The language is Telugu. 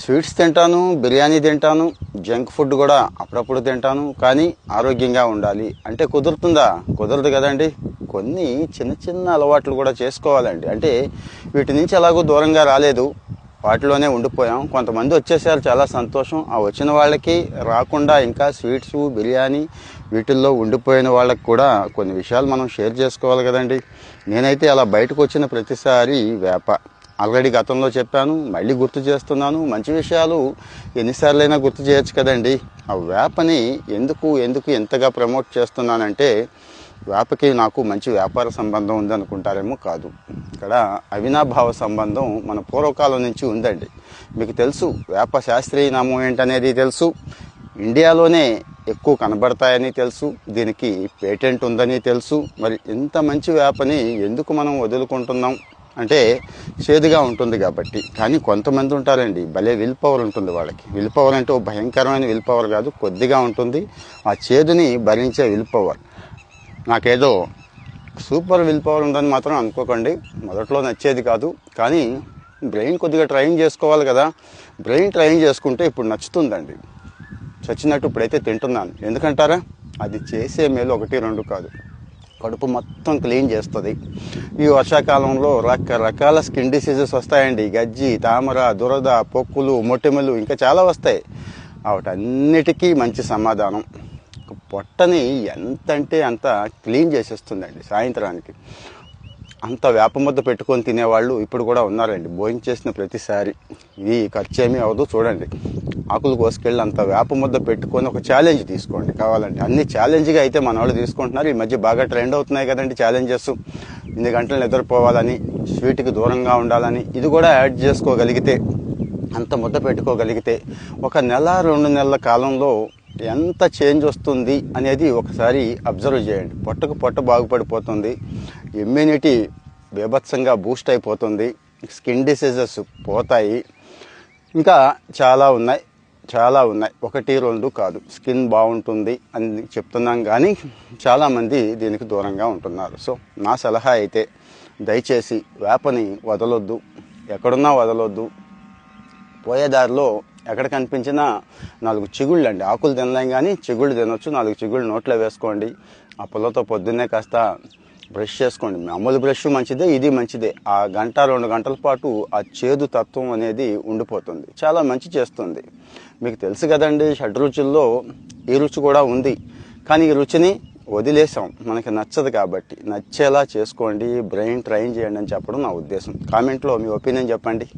స్వీట్స్ తింటాను బిర్యానీ తింటాను జంక్ ఫుడ్ కూడా అప్పుడప్పుడు తింటాను కానీ ఆరోగ్యంగా ఉండాలి. అంటే కుదురుతుందా? కుదరదు కదండి. కొన్ని చిన్న చిన్న అలవాట్లు కూడా చేసుకోవాలండి. అంటే వీటి నుంచి ఎలాగో దూరంగా రాలేదు. వాటిలోనే ఉండిపోయాం. కొంతమంది వచ్చేసారు చాలా సంతోషం. ఆ వచ్చిన వాళ్ళకి రాకుండా ఇంకా స్వీట్స్ బిర్యానీ వీటిల్లో ఉండిపోయిన వాళ్ళకి కూడా కొన్ని విషయాలు మనం షేర్ చేసుకోవాలి కదండి. నేనైతే అలా బయటకు వచ్చిన ప్రతిసారి వేప. ఆల్రెడీ గతంలో చెప్పాను మళ్ళీ గుర్తు చేస్తున్నాను. మంచి విషయాలు ఎన్నిసార్లైనా గుర్తు చేయొచ్చు కదండి. ఆ వేపని ఎందుకు ఎందుకు ఎంతగా ప్రమోట్ చేస్తున్నానంటే వేపకి నాకు మంచి వ్యాపార సంబంధం ఉందనుకుంటారేమో కాదు. ఇక్కడ అవినాభావ సంబంధం మన పూర్వకాలం నుంచి ఉందండి. మీకు తెలుసు వేప శాస్త్రీయ నామం ఏంటనేది తెలుసు. ఇండియాలోనే ఎక్కువ కనబడతాయని తెలుసు. దీనికి పేటెంట్ ఉందని తెలుసు. మరి ఇంత మంచి వేపని ఎందుకు మనం వదులుకుంటున్నాం? అంటే చేదుగా ఉంటుంది కాబట్టి. కానీ కొంతమంది ఉంటారండి భలే విల్ పవర్ ఉంటుంది వాళ్ళకి. విల్ పవర్ అంటే ఓ భయంకరమైన విల్ పవర్ కాదు కొద్దిగా ఉంటుంది. ఆ చేదుని భరించే విల్ పవర్ నాకేదో సూపర్ విల్ పవర్ ఉందని మాత్రం అనుకోకండి. మొదట్లో నచ్చేది కాదు. కానీ బ్రెయిన్ కొద్దిగా ట్రైన్ చేసుకోవాలి కదా. బ్రెయిన్ ట్రైన్ చేసుకుంటే ఇప్పుడు నచ్చుతుందండి. చచ్చినట్టు ఇప్పుడైతే తింటున్నాను. ఎందుకంటారా? అది చేసే మేలు ఒకటి రెండు కాదు. కడుపు మొత్తం క్లీన్ చేస్తుంది. ఈ వర్షాకాలంలో రకరకాల స్కిన్ డిసీజెస్ వస్తాయండి. గజ్జి తామర దురద పొక్కులు మొటిమలు ఇంకా చాలా వస్తాయి. వాటన్నిటికీ మంచి సమాధానం. పొట్టని ఎంత అంటే అంత క్లీన్ చేసేస్తుందండి సాయంత్రానికి. అంత వేప ముద్ద పెట్టుకొని తినేవాళ్ళు ఇప్పుడు కూడా ఉన్నారండి. భోజనం చేసిన ప్రతిసారి. ఇది ఖర్చు ఏమీ అవ్వదు చూడండి. ఆకులు కోసుకెళ్ళి అంత వేప ముద్ద పెట్టుకొని ఒక ఛాలెంజ్ తీసుకోండి. కావాలంటే అన్ని ఛాలెంజ్గా అయితే మన వాళ్ళు తీసుకుంటున్నారు. ఈ మధ్య బాగా ట్రెండ్ అవుతున్నాయి కదండి ఛాలెంజెస్ ఇన్ని గంటలు నిద్రపోవాలని స్వీట్కి దూరంగా ఉండాలని ఇది కూడా యాడ్ చేసుకోగలిగితే అంత ముద్ద పెట్టుకోగలిగితే ఒక నెల రెండు నెలల కాలంలో ఎంత చేంజ్ వస్తుంది అనేది ఒకసారి అబ్జర్వ్ చేయండి. పొట్టకు పొట్ట బాగుపడిపోతుంది. ఇమ్యూనిటీ బీభత్సంగా బూస్ట్ అయిపోతుంది. స్కిన్ డిసీజెస్ పోతాయి. ఇంకా చాలా ఉన్నాయి. చాలా ఉన్నాయి. ఒకటి రెండు కాదు. స్కిన్ బాగుంటుంది అని చెప్తున్నాం కానీ చాలామంది దీనికి దూరంగా ఉంటున్నారు. సో నా సలహా అయితే దయచేసి వేపని వదలొద్దు. ఎక్కడున్నా వదలొద్దు. పోయేదారిలో ఎక్కడ కనిపించినా నాలుగు చిగుళ్ళు అండి. ఆకులు తినలేం కానీ చిగుళ్ళు తినొచ్చు. నాలుగు చిగుళ్ళు నోట్లో వేసుకోండి. ఆ పుల్లతో పొద్దున్నే కాస్త బ్రష్ చేసుకోండి. మామూలు బ్రష్ మంచిదే ఇది మంచిదే. ఆ గంట రెండు గంటల పాటు ఆ చేదు తత్వం అనేది ఉండిపోతుంది. చాలా మంచి చేస్తుంది. మీకు తెలుసు కదండి షడ్రుచుల్లో ఈ రుచి కూడా ఉంది. కానీ ఈ రుచిని వదిలేసాం. మనకి నచ్చదు కాబట్టి. నచ్చేలా చేసుకోండి బ్రెయిన్ ట్రైన్ చేయండి అని చెప్పడం నా ఉద్దేశం. కామెంట్లో మీ ఒపీనియన్ చెప్పండి.